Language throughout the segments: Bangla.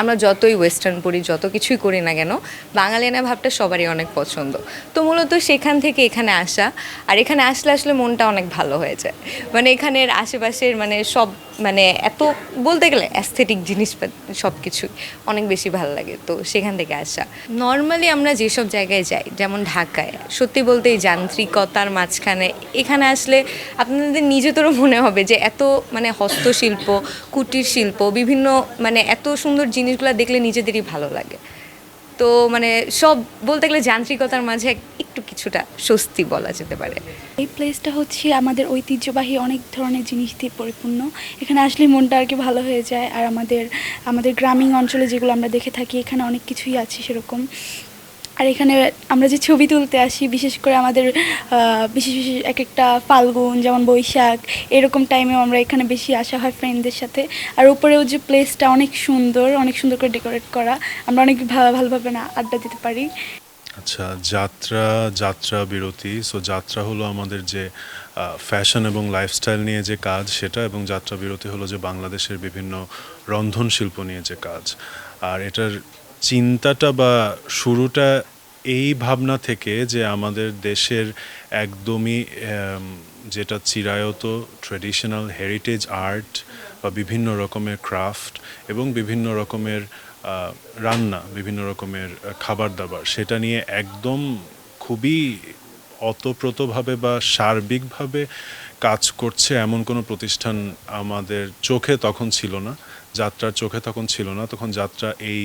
আমরা যতই ওয়েস্টার্ন পড়ি, যত কিছুই করি না কেন, বাঙালিয়ানা ভাবটা সবারই অনেক পছন্দ। তো মূলত সেখান থেকে এখানে আসা, আর এখানে আসলে আসলে মনটা অনেক ভালো হয়ে যায়। মানে এখানের আশেপাশের মানে সব মানে এত, বলতে গেলে অ্যাস্থেটিক জিনিস সব কিছুই অনেক বেশি ভালো লাগে। তো সেখান থেকে আসা। নর্মালি আমরা যেসব জায়গায় যাই, যেমন ঢাকায়, সত্যি বলতে এই যান্ত্রিকতার মাঝখানে, এখানে আসলে আপনাদের নিজেদেরও মনে হবে যে এত মানে হস্তশিল্প কুটির শিল্প বিভিন্ন মানে এত সুন্দর জিনিসগুলো দেখলে নিজেদেরই ভালো লাগে। তো মানে সব বলতে গেলে যান্ত্রিকতার মাঝে একটু কিছুটা স্বস্তি বলা যেতে পারে। এই প্লেসটা হচ্ছে আমাদের ঐতিহ্যবাহী অনেক ধরনের জিনিস দিয়ে পরিপূর্ণ। এখানে আসলে মনটা আর কি ভালো হয়ে যায়। আর আমাদের আমাদের গ্রামীণ অঞ্চলে যেগুলো আমরা দেখে থাকি, এখানে অনেক কিছুই আছে সেরকম। আর এখানে আমরা যে ছবি তুলতে আসি, বিশেষ করে আমাদের বিশেষ বিশেষ এক একটা ফাল্গুন, যেমন বৈশাখ, এরকম টাইমেও আমরা এখানে বেশি আসা হয় ফ্রেন্ডদের সাথে। আর উপরেও যে প্লেসটা অনেক সুন্দর অনেক সুন্দর করে ডেকোরেট করা। আমরা অনেক ভালোভাবে না আড্ডা দিতে পারি। আচ্ছা যাত্রা যাত্রা বিরতি। সো যাত্রা হলো আমাদের যে ফ্যাশন এবং লাইফস্টাইল নিয়ে যে কাজ সেটা এবং যাত্রা বিরতি হলো যে বাংলাদেশের বিভিন্ন রন্ধন শিল্প নিয়ে যে কাজ। আর এটার চিন্তাটা বা শুরুটা এই ভাবনা থেকে যে আমাদের দেশের একদমই যেটা চিরায়ত ট্রেডিশনাল হেরিটেজ আর্ট বা বিভিন্ন রকমের ক্রাফট এবং বিভিন্ন রকমের রান্না, বিভিন্ন রকমের খাবার দাবার, সেটা নিয়ে একদম খুবই অতপ্রতভাবে বা সার্বিকভাবে কাজ করছে এমন কোনো প্রতিষ্ঠান আমাদের চোখে তখন ছিল না, যাত্রার চোখে তখন ছিল না, তখন যাত্রা এই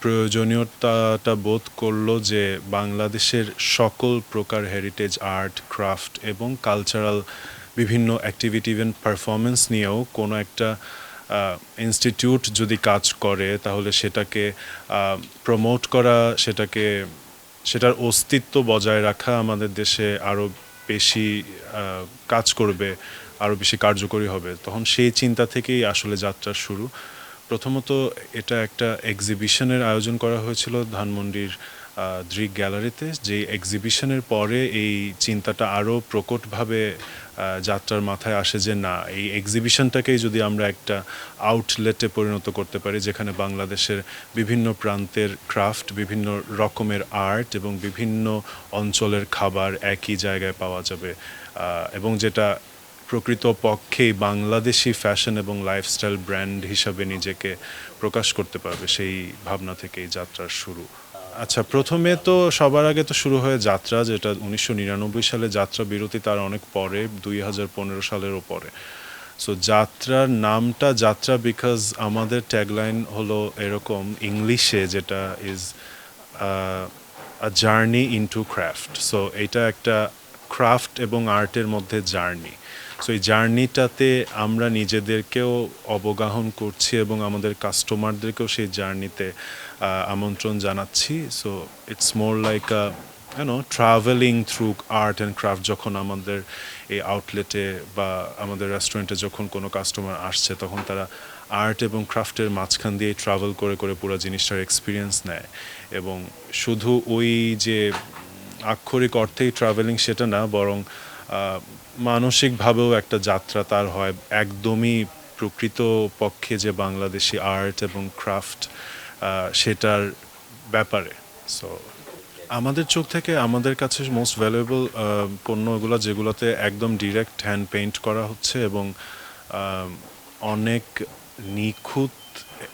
প্রয়োজনীয়তাটা বোধ করল যে বাংলাদেশের সকল প্রকার হেরিটেজ আর্ট ক্রাফট এবং কালচারাল বিভিন্ন অ্যাক্টিভিটি ইভেন পারফরমেন্স নিয়েও কোনো একটা ইনস্টিটিউট যদি কাজ করে, তাহলে সেটাকে প্রমোট করা, সেটাকে, সেটার অস্তিত্ব বজায় রাখা আমাদের দেশে আরও বেশি কাজ করবে আরও বেশি কার্যকরী হবে। তখন সেই চিন্তা থেকেই আসলে যাত্রা শুরু। প্রথমত এটা একটা এক্সিবিশনের আয়োজন করা হয়েছিল ধানমন্ডির দৃক গ্যালারিতে যে এক্সিবিশনের পরে এই চিন্তাটা আরও প্রকটভাবে যাত্রার মাথায় আসে যে না, এই এক্সিবিশনটাকেই যদি আমরা একটা আউটলেটে পরিণত করতে পারি, যেখানে বাংলাদেশের বিভিন্ন প্রান্তের ক্রাফট বিভিন্ন রকমের আর্ট এবং বিভিন্ন অঞ্চলের খাবার একই জায়গায় পাওয়া যাবে এবং যেটা প্রকৃত পক্ষেই বাংলাদেশি ফ্যাশন এবং লাইফস্টাইল ব্র্যান্ড হিসাবে নিজেকে প্রকাশ করতে পারবে সেই ভাবনা থেকেই যাত্রার শুরু। আচ্ছা প্রথমে তো সবার আগে তো শুরু হয় যাত্রা, যেটা উনিশশো নিরানব্বই সালে যাত্রা বিরতি তার অনেক পরে, দুই হাজার পনেরো সালেরও পরে। সো যাত্রার নামটা যাত্রা বিকজ আমাদের ট্যাগলাইন হলো এরকম ইংলিশে যেটা is a journey into craft so এটা একটা ক্রাফট এবং আর্টের মধ্যে জার্নি সো এই জার্নিটাতে আমরা নিজেদেরকেও অবগাহন করছি এবং আমাদের কাস্টমারদেরকেও সেই জার্নিতে আমন্ত্রণ জানাচ্ছি। So it's more like a you know travelling through art and craft যখন আমাদের এই আউটলেটে বা আমাদের রেস্টুরেন্টে যখন কোনো কাস্টমার আসছে, তখন তারা আর্ট এবং ক্রাফটের মাঝখান দিয়ে ট্রাভেল করে করে পুরো জিনিসটার এক্সপিরিয়েন্স নেয়। এবং শুধু ওই যে আক্ষরিক অর্থেই ট্রাভেলিং সেটা না, বরং মানসিকভাবেও একটা যাত্রা তার হয়। একদমই প্রকৃত পক্ষে যে বাংলাদেশি আর্ট এবং ক্রাফট সেটার ব্যাপারে। সো আমাদের চোখ থেকে আমাদের কাছে মোস্ট ভ্যালুয়েবল পণ্যগুলো যেগুলোতে একদম ডিরেক্ট হ্যান্ড পেইন্ট করা হচ্ছে এবং অনেক নিখুঁত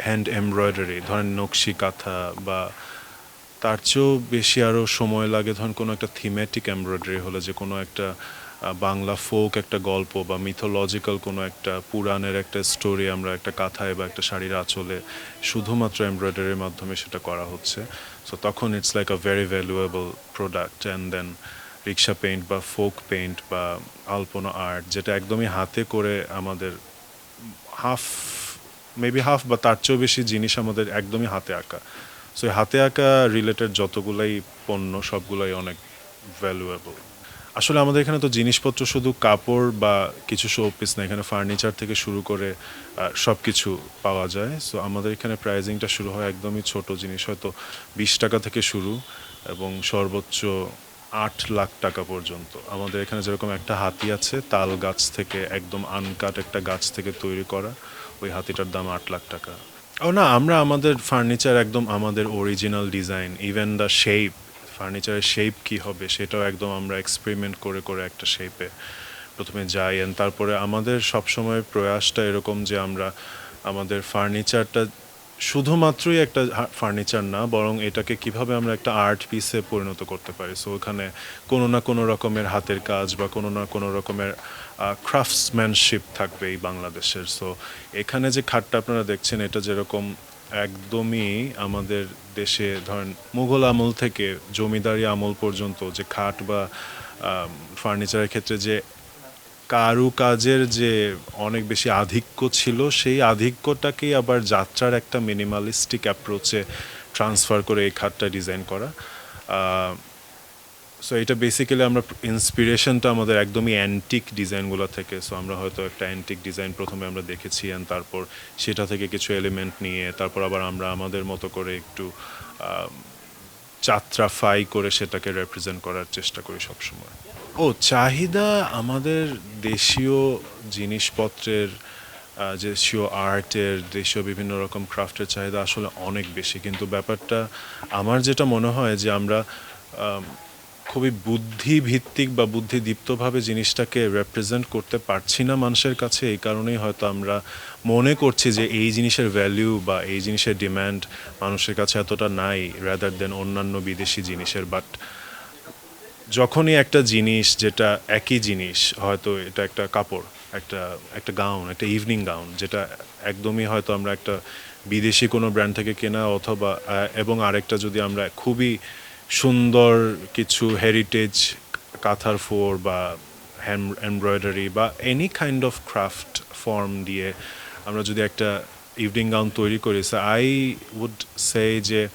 হ্যান্ড এমব্রয়ডারি ধরেন নকশি কাঁথা বা তার চেয়েও বেশি আরও সময় লাগে ধরুন কোনো একটা থিমেটিক এমব্রয়ডারি হলে যে কোনো একটা বাংলা ফোক একটা গল্প বা মিথোলজিক্যাল কোনো একটা পুরাণের একটা স্টোরি আমরা একটা কাথায় বা একটা শাড়ির আঁচলে শুধুমাত্র এমব্রয়ডারির মাধ্যমে সেটা করা হচ্ছে। সো তখন it's like a very valuable product and then rickshaw paint বা ফোক পেইন্ট বা আলপনা আর্ট যেটা একদমই হাতে করে আমাদের হাফ মেবি হাফ বা তার চেয়েও বেশি জিনিস আমাদের একদমই হাতে আঁকা। সো হাতে আঁকা রিলেটেড যতগুলাই পণ্য সবগুলাই অনেক ভ্যালুয়েবল আসলে আমাদের এখানে তো জিনিসপত্র শুধু কাপড় বা কিছু শো পিস না, এখানে ফার্নিচার থেকে শুরু করে সব কিছু পাওয়া যায়। সো আমাদের এখানে প্রাইজিংটা শুরু হয় একদমই ছোট জিনিস, হয়তো বিশ টাকা থেকে শুরু এবং সর্বোচ্চ আট লাখ টাকা পর্যন্ত। আমাদের এখানে যেরকম একটা হাতি আছে, তাল গাছ থেকে একদম আনকাট একটা গাছ থেকে তৈরি করা, ওই হাতিটার দাম আট লাখ টাকা। ও না, আমরা আমাদের ফার্নিচার একদম আমাদের original design even the shape ফার্নিচারের শেপ কি হবে, সেটাও একদম আমরা এক্সপেরিমেন্ট করে করে একটা শেপে প্রথমে যাই and তারপরে আমাদের সবসময় প্রয়াসটা এরকম যে আমরা আমাদের ফার্নিচারটা শুধুমাত্রই একটা ফার্নিচার না, বরং এটাকে কীভাবে আমরা একটা আর্ট পিসে পরিণত করতে পারি। সো ওখানে কোনো না কোনো রকমের হাতের কাজ বা কোনো না কোনো রকমের ক্রাফটসম্যানশিপ থাকবে এই বাংলাদেশের। সো এখানে যে খাটটা আপনারা দেখছেন, এটা যেরকম একদমই আমাদের দেশে ধরেন মুঘল আমল থেকে জমিদারি আমল পর্যন্ত যে খাট বা ফার্নিচারের ক্ষেত্রে যে কারু কাজের যে অনেক বেশি আধিক্য ছিল, সেই আধিক্যটাকেই আবার যাত্রার একটা মিনিমালিস্টিক অ্যাপ্রোচে ট্রান্সফার করে এই খাটটা ডিজাইন করা। সো এটা বেসিক্যালি আমরা ইন্সপিরেশনটা আমাদের একদমই অ্যান্টিক ডিজাইনগুলো থেকে সো আমরা হয়তো একটা অ্যান্টিক ডিজাইন প্রথমে আমরা দেখেছি and তারপর সেটা থেকে কিছু এলিমেন্ট নিয়ে তারপর আবার আমরা আমাদের মতো করে একটু যাত্রাফাই করে সেটাকে রেপ্রেজেন্ট করার চেষ্টা করি সবসময়। ও চাহিদা আমাদের দেশীয় জিনিসপত্রের দেশীয় আর্টের দেশীয় বিভিন্ন রকম ক্রাফটের চাহিদা আসলে অনেক বেশি। কিন্তু ব্যাপারটা আমার যেটা মনে হয় যে আমরা আম, খুবই বুদ্ধিভিত্তিক বা বুদ্ধিদীপ্তভাবে জিনিসটাকে রেপ্রেজেন্ট করতে পারছি না মানুষের কাছে, এই কারণেই হয়তো আমরা মনে করছি যে এই জিনিসের ভ্যালু বা এই জিনিসের ডিম্যান্ড মানুষের কাছে এতটা নাই রাদার দেন অন্যান্য বিদেশি জিনিসের। বাট যখনই একটা জিনিস, যেটা একই জিনিস, হয়তো এটা একটা কাপড়, একটা একটা গাউন একটা ইভিনিং গাউন যেটা একদমই হয়তো আমরা একটা বিদেশি কোনো ব্র্যান্ড থেকে কেনা অথবা এবং আরেকটা যদি আমরা খুবই সুন্দর কিছু হেরিটেজ কাঁথার ফোর বা এমব্রয়ডারি বা any kind of craft form দিয়ে আমরা যদি একটা ইভিনিং গাউন তৈরি করি আই উড সে যে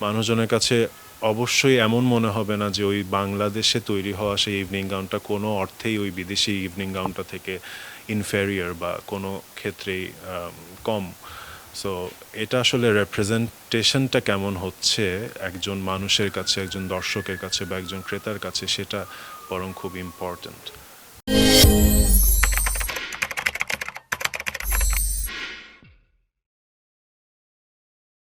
মানুষজনের কাছে অবশ্যই এমন মনে হবে না যে ওই বাংলাদেশে তৈরি হওয়া সেই ইভিনিং গাউনটা কোনো অর্থেই ওই বিদেশি ইভিনিং গাউনটা থেকে ইনফেরিয়ার বা কোনো ক্ষেত্রেই কম। সো এটা আসলে রেপ্রেজেন্টেশনটা কেমন হচ্ছে একজন মানুষের কাছে, একজন দর্শকের কাছে বা একজন ক্রেতার কাছে, সেটা বরং খুব ইম্পর্ট্যান্ট